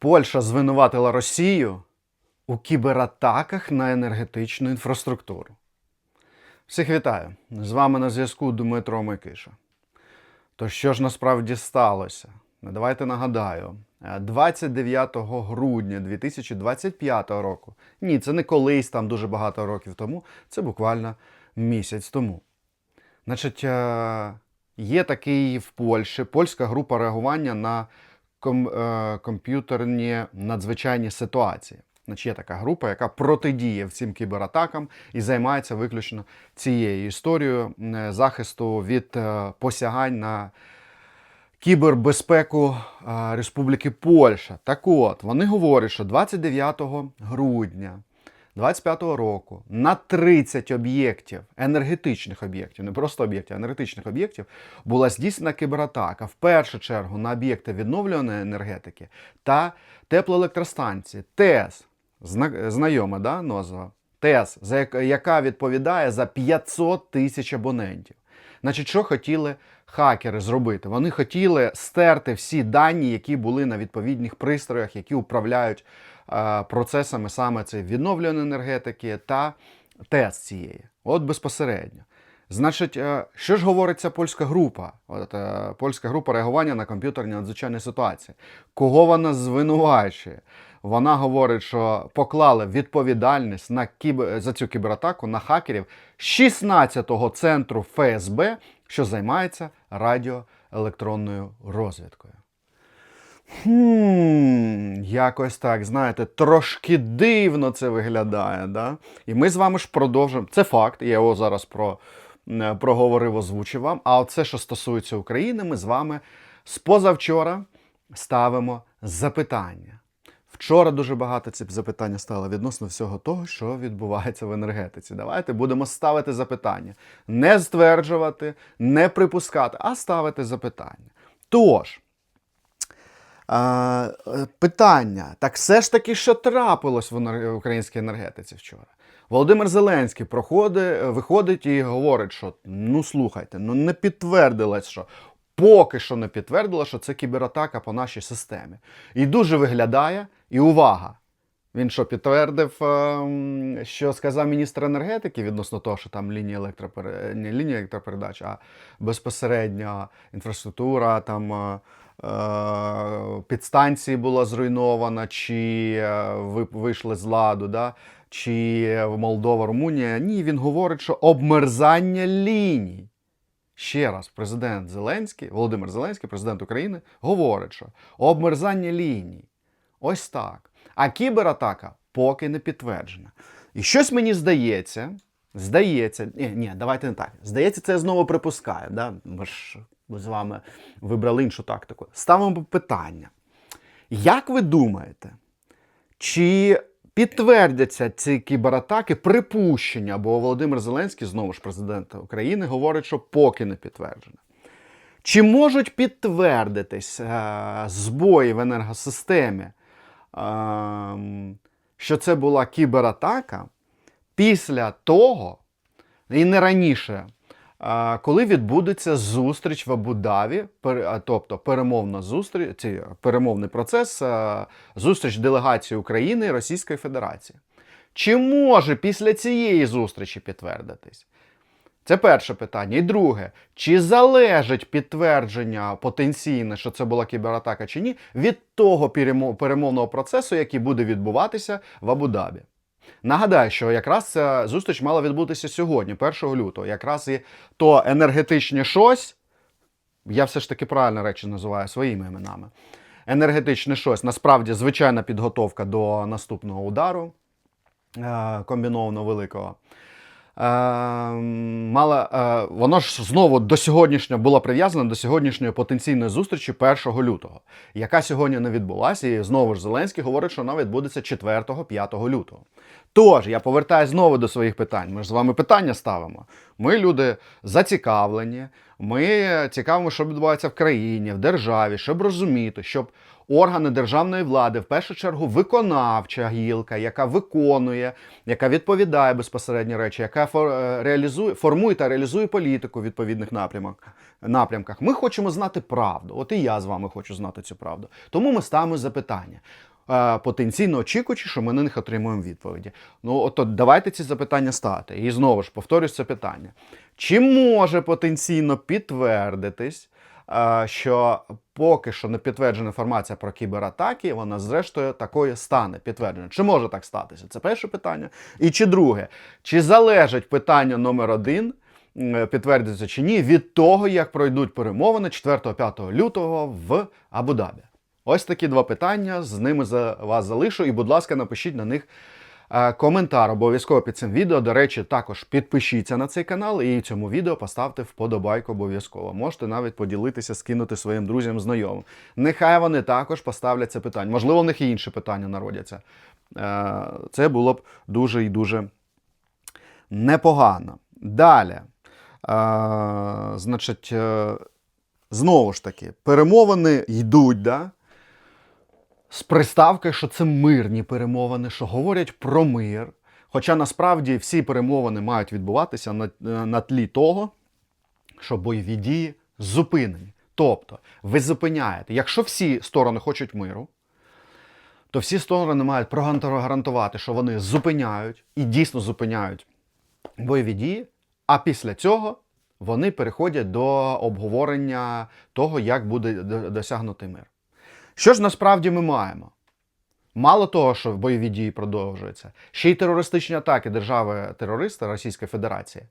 Польща звинуватила Росію у кібератаках на енергетичну інфраструктуру. Всіх вітаю! З вами на зв'язку Дмитро Микиша. То що ж насправді сталося? Ну, Давайте нагадаю. Е, 29 грудня 2025 року. Ні, це не колись там дуже багато років тому, це буквально місяць тому. Значить, е, є такий в Польщі польська група реагування на ком, е, комп'ютерні надзвичайні ситуації. Значить, є така група, яка протидіє всім кібератакам і займається виключно цією історією е, захисту від е, посягань на кібербезпеку е, Республіки Польща. Так от, вони говорять, що 29 грудня 25 року на 30 об'єктів, енергетичних об'єктів, не просто об'єктів, а енергетичних об'єктів, була здійснена кібератака. В першу чергу на об'єкти відновлюваної енергетики та теплоелектростанції. ТЕС, зна- знайома да, назва? ТЕС, яка відповідає за 500 тисяч абонентів. Значить, що хотіли хакери зробити? Вони хотіли стерти всі дані, які були на відповідних пристроях, які управляють е, процесами саме це відновлюваної енергетики та ТЕС цієї. От безпосередньо. Значить, е, що ж говорить ця польська група? От, е, польська група реагування на комп'ютерні надзвичайні ситуації. Кого вона звинувачує? Вона говорить, що поклали відповідальність на кібер... за цю кібератаку на хакерів 16-го центру ФСБ, що займається радіоелектронною розвідкою. Хм, якось так, знаєте, трошки дивно це виглядає. Да? І ми з вами ж продовжимо. Це факт, я його зараз про, проговорив, озвучив вам. А оце, що стосується України, ми з вами з позавчора ставимо запитання. Вчора дуже багато ці запитання стало відносно всього того, що відбувається в енергетиці. Давайте будемо ставити запитання. Не стверджувати, не припускати, а ставити запитання. Тож. А, питання. Так все ж таки, що трапилось в українській енергетиці вчора? Володимир Зеленський проходить, виходить і говорить, що ну слухайте, ну не підтвердилось, що поки що не підтвердило, що це кібератака по нашій системі. І дуже виглядає, і увага! Він що підтвердив, ем, що сказав міністр енергетики відносно того, що там лінія електропере... не лінія електропередач, а безпосередньо інфраструктура, там е, е, підстанції була зруйнована, чи е, ви- вийшли з ладу, да? чи Молдова, Румунія. Ні, він говорить, що обмерзання ліній. Ще раз, президент Зеленський, Володимир Зеленський, президент України, говорить, що обмерзання ліній. Ось так. А кібератака поки не підтверджена. І щось мені здається, здається, ні, ні, давайте не так. Здається, це я знову припускаю. Да? Ми ж з вами вибрали іншу тактику. Ставимо питання. Як ви думаєте, чи підтвердяться ці кібератаки припущення? Бо Володимир Зеленський, знову ж президент України, говорить, що поки не підтверджено. Чи можуть підтвердитись е, збої в енергосистемі, ем, що це була кібератака після того, і не раніше, е, коли відбудеться зустріч в Абу-Дабі, пер- тобто перемовна зустріч, перемовний процес, е, зустріч делегації України і Російської Федерації? Чи може після цієї зустрічі підтвердитись? Це перше питання. І друге, чи залежить підтвердження потенційне, що це була кібератака чи ні, від того перемовного процесу, який буде відбуватися в Абу-Дабі? Нагадаю, що якраз ця зустріч мала відбутися сьогодні, 1 лютого. Якраз і то енергетичне щось, я все ж таки правильно речі називаю своїми іменами. Енергетичне щось, насправді звичайна підготовка до наступного удару комбіновано великого. Е, мала, е, воно ж знову до сьогоднішнього було прив'язано до сьогоднішньої потенційної зустрічі 1 лютого, яка сьогодні не відбулася. І знову ж Зеленський говорить, що вона відбудеться 4-5 лютого. Тож я повертаюся знову до своїх питань. Ми ж з вами питання ставимо. Ми люди зацікавлені. Ми цікавимо, що відбувається в країні, в державі, щоб розуміти, щоб органи державної влади, в першу чергу виконавча гілка, яка виконує, яка відповідає безпосередньо речі, яка е, реалізує, формує та реалізує політику в відповідних напрямках. Ми хочемо знати правду. От і я з вами хочу знати цю правду. Тому ми ставимо запитання. е, потенційно очікуючи, що ми на них отримуємо відповіді. Ну, от, давайте ці запитання ставити. І знову ж повторюсь це питання. Чи може потенційно підтвердитись, що поки що не підтверджена інформація про кібератаки, вона зрештою такою стане підтверджена? Чи може так статися? Це перше питання. І чи друге, чи залежить питання номер один? Підтвердиться чи ні, від того, як пройдуть перемовини 4-5 лютого в Абу-Дабі. Ось такі два питання. З ними за вас залишу. І, будь ласка, напишіть на них е, коментар обов'язково під цим відео. До речі, також підпишіться на цей канал і цьому відео поставте вподобайку обов'язково. Можете навіть поділитися, скинути своїм друзям, знайомим. Нехай вони також поставлять це питання. Можливо, у них і інші питання народяться. Е, Це було б дуже і дуже непогано. Далі. Е, Значить, е, знову ж таки, перемовини йдуть, да? З приставкою, що це мирні перемовини, що говорять про мир. Хоча насправді всі перемовини мають відбуватися на, на тлі того, що бойові дії зупинені. Тобто, ви зупиняєте, якщо всі сторони хочуть миру, то всі сторони мають прогарантувати, що вони зупиняють і дійсно зупиняють бойові дії, а після цього вони переходять до обговорення того, як буде до- досягнутий мир. Що ж насправді ми маємо? Мало того, що бойові дії продовжуються, ще й терористичні атаки держави-терориста Російської Федерації,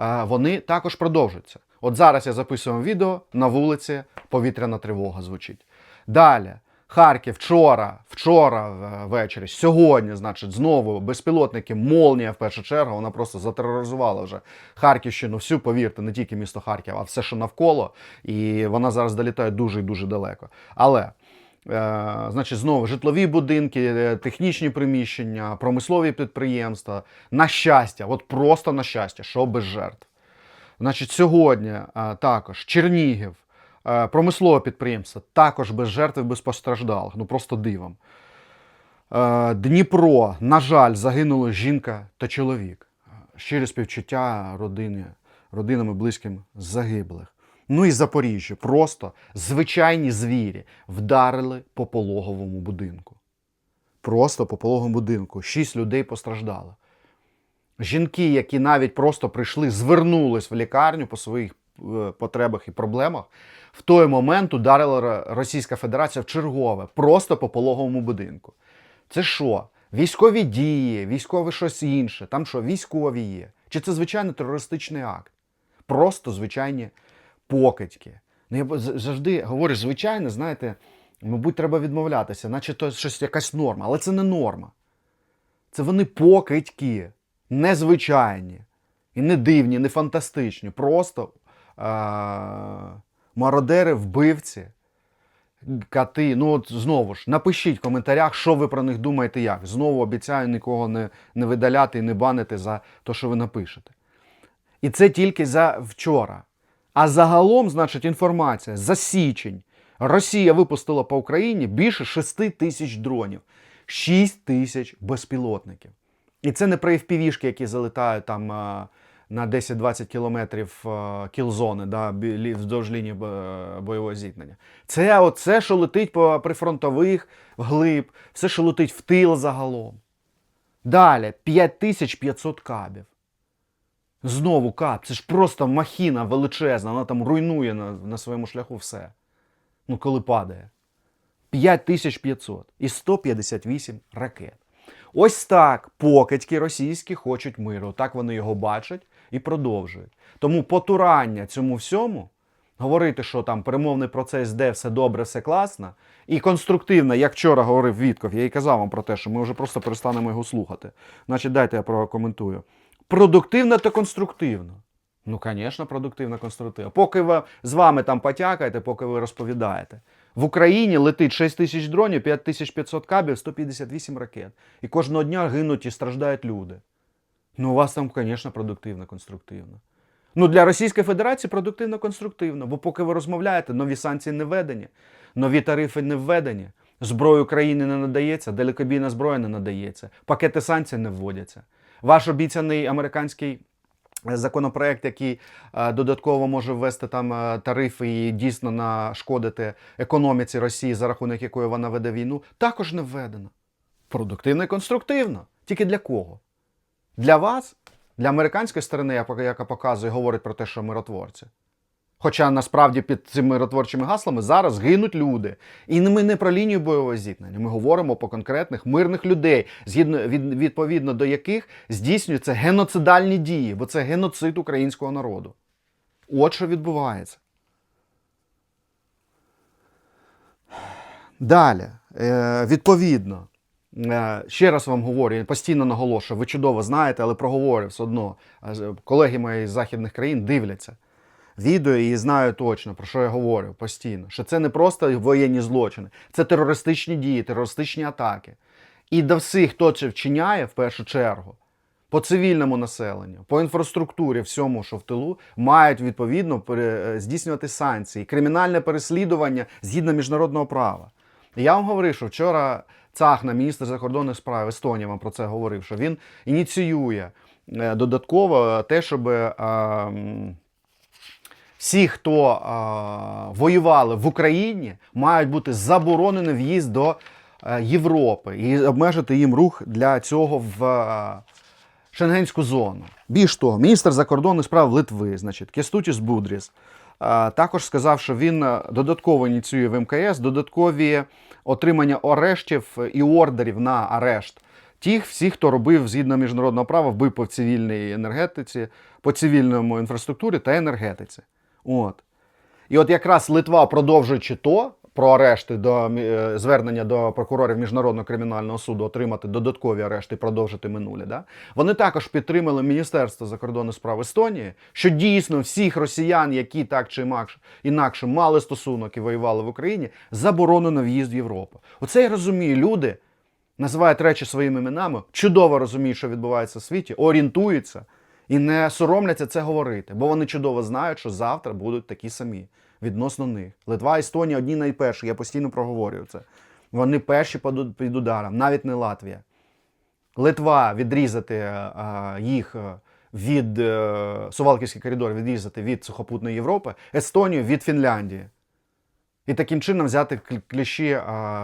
е, вони також продовжуються. От зараз я записую відео на вулиці, повітряна тривога звучить. Далі. Харків вчора, вчора е, ввечері, сьогодні, значить, знову безпілотники, молнія в першу чергу, вона просто затероризувала вже Харківщину, всю, повірте, не тільки місто Харків, а все, що навколо, і вона зараз долітає дуже і дуже далеко. Але значить, знову житлові будинки, е, технічні приміщення, промислові підприємства. На щастя, от просто на щастя, що без жертв. Значить, сьогодні е, також Чернігів, е, промислове підприємство, також без жертв без постраждалих. Ну просто дивом. Е, Дніпро, на жаль, загинули жінка та чоловік. Щирі співчуття родини, родинам і близьким загиблих. Ну і Запоріжжя. Просто звичайні звірі вдарили по пологовому будинку. Просто по пологовому будинку. Шість людей постраждало. Жінки, які навіть просто прийшли, звернулись в лікарню по своїх е, потребах і проблемах, в той момент ударила Російська Федерація в чергове, просто по пологовому будинку. Це що? Військові дії, військове щось інше. Там що, військові є? Чи це звичайний терористичний акт? Просто звичайні покидьки. Ну, я завжди говорю, звичайно, знаєте, мабуть, треба відмовлятися, наче то щось якась норма, але це не норма. Це вони покидьки, незвичайні, і не дивні, не фантастичні. Просто е- мародери, вбивці, кати. Ну, от знову ж, напишіть в коментарях, що ви про них думаєте, як. Знову обіцяю нікого не, не видаляти і не банити за те, що ви напишете. І це тільки за вчора. А загалом, значить, інформація за січень. Росія випустила по Україні більше 6 тисяч дронів, 6 тисяч безпілотників. І це не про FPV-шки, які залетають там е, на 10-20 кілометрів е, кілзони да, вздовж лінії е, бойового зіткнення. Це оце, що летить по прифронтових вглиб, все, що летить в тил загалом. Далі 5500 кабів. Знову кап, це ж просто махіна величезна, вона там руйнує на, на своєму шляху все. Ну, коли падає. 5500 і 158 ракет. Ось так покидьки російські хочуть миру. Так вони його бачать і продовжують. Тому потурання цьому всьому, говорити, що там перемовний процес йде, все добре, все класно, і конструктивно, як вчора говорив Вітков, я і казав вам про те, що ми вже просто перестанемо його слухати. Значить, дайте я прокоментую. Продуктивно та конструктивно. Ну, звісно, продуктивно, конструктивно. Поки ви з вами там потякаєте, поки ви розповідаєте. В Україні летить 6 тисяч дронів, 5500 кабів, 158 ракет. І кожного дня гинуть і страждають люди. Ну, у вас там, звісно, продуктивно, конструктивно. Ну, для Російської Федерації продуктивно конструктивно, бо поки ви розмовляєте, нові санкції не введені, нові тарифи не введені, зброю України не надається, далекобійна зброя не надається, пакети санкцій не вводяться. Ваш обіцяний американський законопроект, який е, додатково може ввести там е, тарифи і дійсно нашкодити економіці Росії, за рахунок якої вона веде війну, також не введено. Продуктивно і конструктивно. Тільки для кого? Для вас, для американської сторони, яка показує, говорить про те, що миротворці. Хоча насправді під цими миротворчими гаслами зараз гинуть люди. І ми не про лінію бойового зіткнення. Ми говоримо про конкретних мирних людей, згідно від, відповідно до яких здійснюються геноцидальні дії, бо це геноцид українського народу. От що відбувається. Далі, е, відповідно, е, ще раз вам говорю, я постійно наголошую, ви чудово знаєте, але проговорю все одно. Е, Колеги мої з західних країн дивляться відео і знаю точно, про що я говорю постійно. Що це не просто воєнні злочини, це терористичні дії, терористичні атаки. І до всіх, хто це вчиняє в першу чергу, по цивільному населенню, по інфраструктурі, всьому, що в тилу, мають відповідно е, здійснювати санкції, кримінальне переслідування згідно міжнародного права. Я вам говорив, що вчора Цахна, міністр закордонних справ Естонії, вам про це говорив, що він ініціює е, додатково те, щоб. Е, всі, хто а, воювали в Україні, мають бути заборонені в'їзд до е, Європи і обмежити їм рух для цього в е, Шенгенську зону. Більш того, міністр закордонних справ Литви, значить, Кестутіс Будріс, е, також сказав, що він е, додатково ініціює в МКС додаткові отримання арештів і ордерів на арешт тих всіх, хто робив згідно міжнародного права, вбив по цивільній енергетиці, по цивільному інфраструктурі та енергетиці. От. І от якраз Литва, продовжуючи то, про арешти до е, звернення до прокурорів Міжнародного кримінального суду отримати додаткові арешти продовжити минулі. Да? Вони також підтримали Міністерство закордонних справ Естонії, що дійсно всіх росіян, які так чи інакше мали стосунок і воювали в Україні, заборонено в'їзд в Європу. Оце я розумію. Люди називають речі своїми іменами, чудово розуміють, що відбувається в світі, орієнтуються і не соромляться це говорити, бо вони чудово знають, що завтра будуть такі самі відносно них. Литва, Естонія одні найперші, я постійно проговорюю це. Вони перші під ударом, навіть не Латвія. Литва відрізати е, їх е, від е, Сувалківський коридор відрізати від сухопутної Європи, Естонію від Фінляндії. І таким чином взяти кліщі е,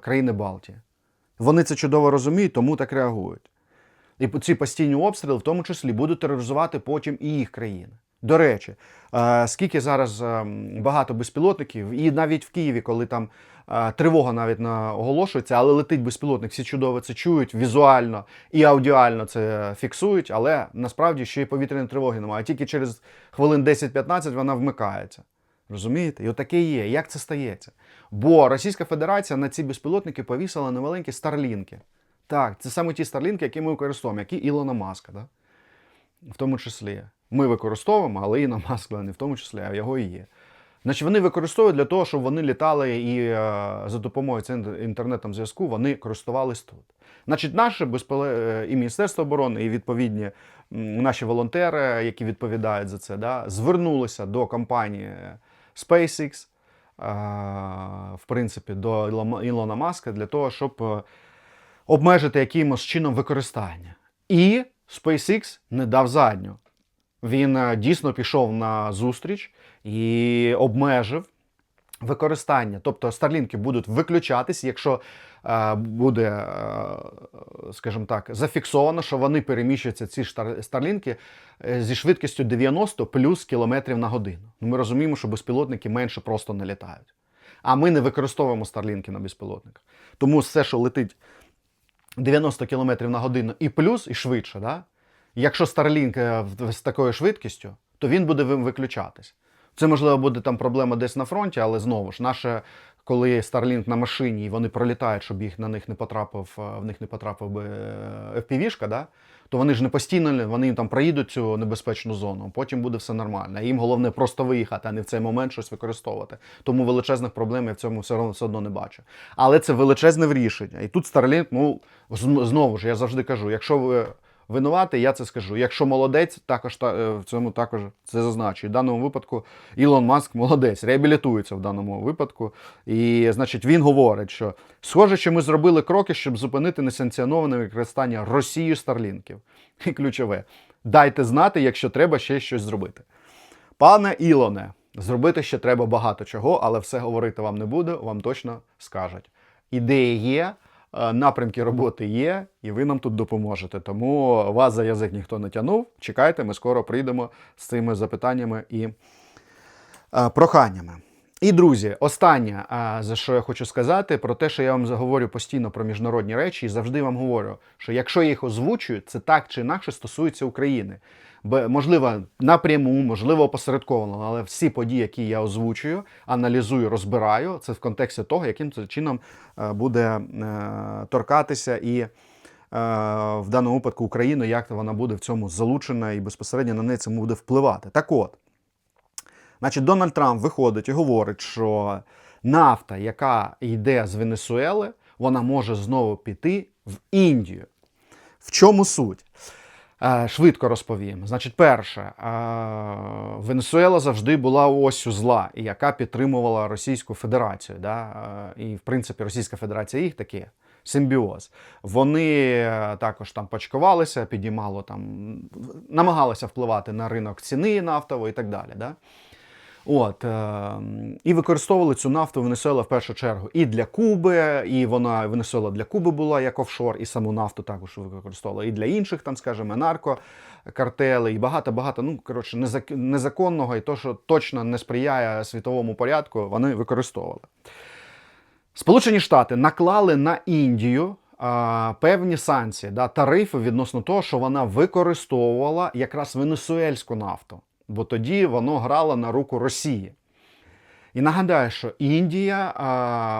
країни Балтії. Вони це чудово розуміють, тому так реагують. І ці постійні обстріли, в тому числі, будуть тероризувати потім і їх країни. До речі, е, скільки зараз е, багато безпілотників, і навіть в Києві, коли там е, тривога навіть на оголошується, але летить безпілотник, всі чудово це чують, візуально і аудіально це фіксують, але насправді ще й повітряної тривоги немає. Тільки через хвилин 10-15 вона вмикається. Розумієте? І отаке є. Як це стається? Бо Російська Федерація на ці безпілотники повісила невеленькі старлінки. Так, це саме ті старлінки, які ми використовуємо, які Ілона Маска, да? в тому числі. Ми використовуємо, але Ілона Маск не в тому числі, а його і є. Значить, вони використовують для того, щоб вони літали і е, за допомогою цього інтернетом зв'язку вони користувались тут. Значить, наше безпіле... і Міністерство оборони, і відповідні наші волонтери, які відповідають за це, да, звернулися до компанії SpaceX, е, в принципі, до Ілона- Маска для того, щоб е, обмежити якимось чином використання. І SpaceX не дав задню. Він е, дійсно пішов на зустріч і обмежив використання. Тобто старлінки будуть виключатись, якщо е, буде, е, скажімо так, зафіксовано, що вони переміщуються ці старлінки зі швидкістю 90 плюс кілометрів на годину. Ну, Ми розуміємо, що безпілотники менше просто не літають. А ми не використовуємо старлінки на безпілотниках. Тому все, що летить 90 км на годину і плюс, і швидше, да? якщо Starlink е, з такою швидкістю, то він буде виключатись. Це, можливо, буде там проблема десь на фронті, але знову ж, наше, коли Starlink на машині і вони пролітають, щоб їх на них не потрапив, е, в них не потрапив би е, FPV-шка, да? то вони ж не постійно, вони там проїдуть цю небезпечну зону, потім буде все нормально. Їм головне просто виїхати, а не в цей момент щось використовувати. Тому величезних проблем я в цьому все одно, все одно не бачу. Але це величезне рішення. І тут Starlink, ну знову ж я завжди кажу, якщо ви винуватий, я це скажу. Якщо молодець, також та, е, в цьому також це зазначу. В даному випадку Ілон Маск молодець, реабілітується в даному випадку. І, значить, він говорить, що схоже, що ми зробили кроки, щоб зупинити несанкціоноване використання Росією старлінків. І ключове. Дайте знати, якщо треба ще щось зробити. Пане Ілоне, зробити ще треба багато чого, але все говорити вам не буду, вам точно скажуть. Ідеї є, напрямки роботи є, і ви нам тут допоможете. Тому вас за язик ніхто не тягнув. Чекайте, ми скоро прийдемо з цими запитаннями і е, проханнями. І друзі, останнє, за що я хочу сказати, про те, що я вам заговорю постійно про міжнародні речі, і завжди вам говорю, що якщо я їх озвучую, це так чи інакше стосується України. Можливо, напряму, можливо, опосередковано, але всі події, які я озвучую, аналізую, розбираю, це в контексті того, яким це чином е, буде е, торкатися і е, в даному випадку Україну, як вона буде в цьому залучена і безпосередньо на неї це буде впливати. Так от. Значить, Дональд Трамп виходить і говорить, що нафта, яка йде з Венесуели, вона може знову піти в Індію. В чому суть? Е, Швидко розповім. Значить, перше, е, Венесуела завжди була осю зла, яка підтримувала Російську Федерацію. Да? Е, І, в принципі, Російська Федерація їх таке. Симбіоз. Вони також там почкувалися, підіймало там, намагалися впливати на ринок ціни нафтової і так далі. Да? От, е, і використовували цю нафту Венесуела в першу чергу. І для Куби, і вона Венесуела для Куби була як офшор, і саму нафту також використовувала, і для інших, там, скажімо, наркокартели, і багато-багато, ну, коротше, незак- незаконного, і то, що точно не сприяє світовому порядку, вони використовували. Сполучені Штати наклали на Індію певні санкції, да, тарифи відносно того, що вона використовувала якраз венесуельську нафту, бо тоді воно грало на руку Росії. І нагадаю, що Індія,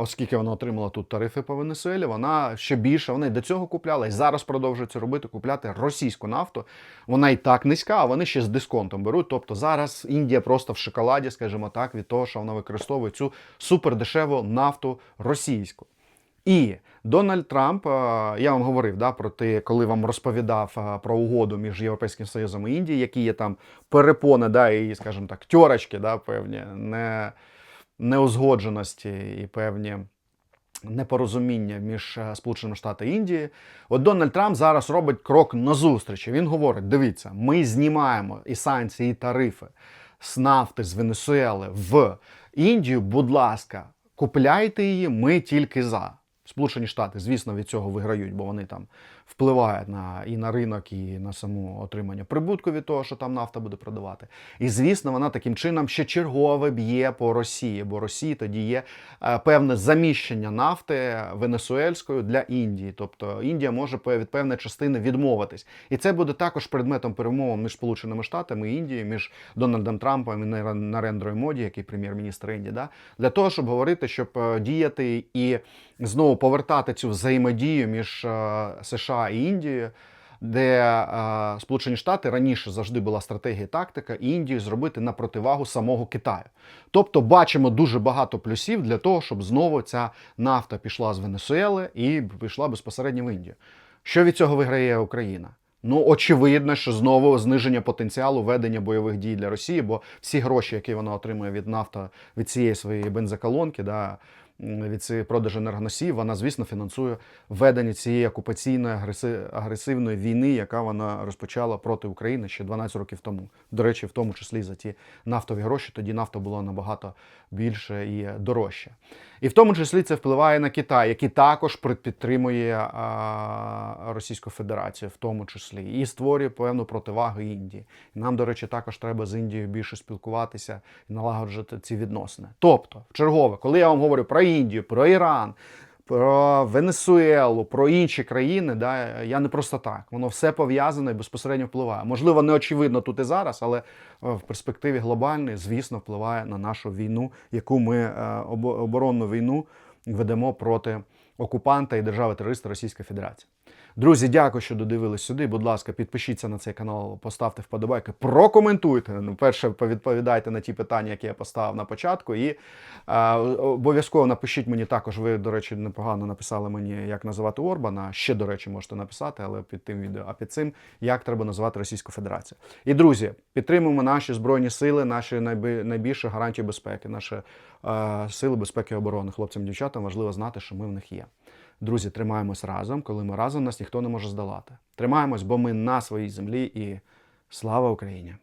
оскільки вона отримала тут тарифи по Венесуелі, вона ще більше, вона до цього купляла, і зараз продовжує це робити, купляти російську нафту. Вона і так низька, а вони ще з дисконтом беруть. Тобто зараз Індія просто в шоколаді, скажімо так, від того, що вона використовує цю супердешеву нафту російську. І Дональд Трамп, е, я вам говорив да, про те, коли вам розповідав е, про угоду між Європейським Союзом і Індією, які є там перепони, да, і, скажімо так, тьорочки, да, певні, не, неузгодженості і певні непорозуміння між е, Сполученими Штатами і Індією. От Дональд Трамп зараз робить крок назустріч. І Він говорить: дивіться, ми знімаємо і санкції, і тарифи з нафти з Венесуели в Індію. Будь ласка, купляйте її, ми тільки за. Сполучені Штати, звісно, від цього виграють, бо вони там впливають на і на ринок, і на саму отримання прибутку від того, що там нафта буде продавати. І звісно, вона таким чином ще чергове б'є по Росії, бо Росії тоді є е, певне заміщення нафти венесуельською для Індії. Тобто Індія може від певної частини відмовитись. І це буде також предметом перемовин між Сполученими Штатами і Індією, між Дональдом Трампом і Нар- Нарендрою Моді, який прем'єр-міністр Індії, да? для того, щоб говорити, щоб е, діяти і знову повертати цю взаємодію між е, США і Індією, де е, Сполучені Штати раніше завжди була стратегія і тактика, Індію зробити на противагу самого Китаю. Тобто бачимо дуже багато плюсів для того, щоб знову ця нафта пішла з Венесуели і пішла безпосередньо в Індію. Що від цього виграє Україна? Ну, очевидно, що знову зниження потенціалу ведення бойових дій для Росії, бо всі гроші, які вона отримує від нафта, від цієї своєї бензоколонки, да, від цієї продажу енергоносіїв, вона, звісно, фінансує ведення цієї окупаційної агреси- агресивної війни, яка вона розпочала проти України ще 12 років тому. До речі, в тому числі за ті нафтові гроші. Тоді нафта була набагато більше і дорожче. І в тому числі це впливає на Китай, який також підтримує Російську Федерацію, в тому числі, і створює певну противагу Індії. Нам, до речі, також треба з Індією більше спілкуватися і налагоджувати ці відносини. Тобто, в чергове, коли я вам говорю про Індію, про Іран. Про Венесуелу, про інші країни, да, я не просто так. Воно все пов'язане і безпосередньо впливає. Можливо, не очевидно тут і зараз, але е, в перспективі глобальної, звісно, впливає на нашу війну, яку ми е, оборонну війну ведемо проти окупанта і держави-терориста Російської Федерації. Друзі, дякую, що додивились сюди. Будь ласка, підпишіться на цей канал, поставте вподобайки, прокоментуйте. Ну, перше, повідповідайте на ті питання, які я поставив на початку. І е, обов'язково напишіть мені також. Ви, до речі, непогано написали мені, як називати Орбана. Ще, до речі, можете написати, але під тим відео, а під цим, як треба називати Російську Федерацію. І друзі, підтримуємо наші збройні сили, наші найбільші гарантії безпеки, наші е, сили безпеки і оборони. Хлопцям, дівчатам важливо знати, що ми в них є. Друзі, тримаємось разом. Коли ми разом, нас ніхто не може здолати. Тримаємось, бо ми на своїй землі і Слава Україні!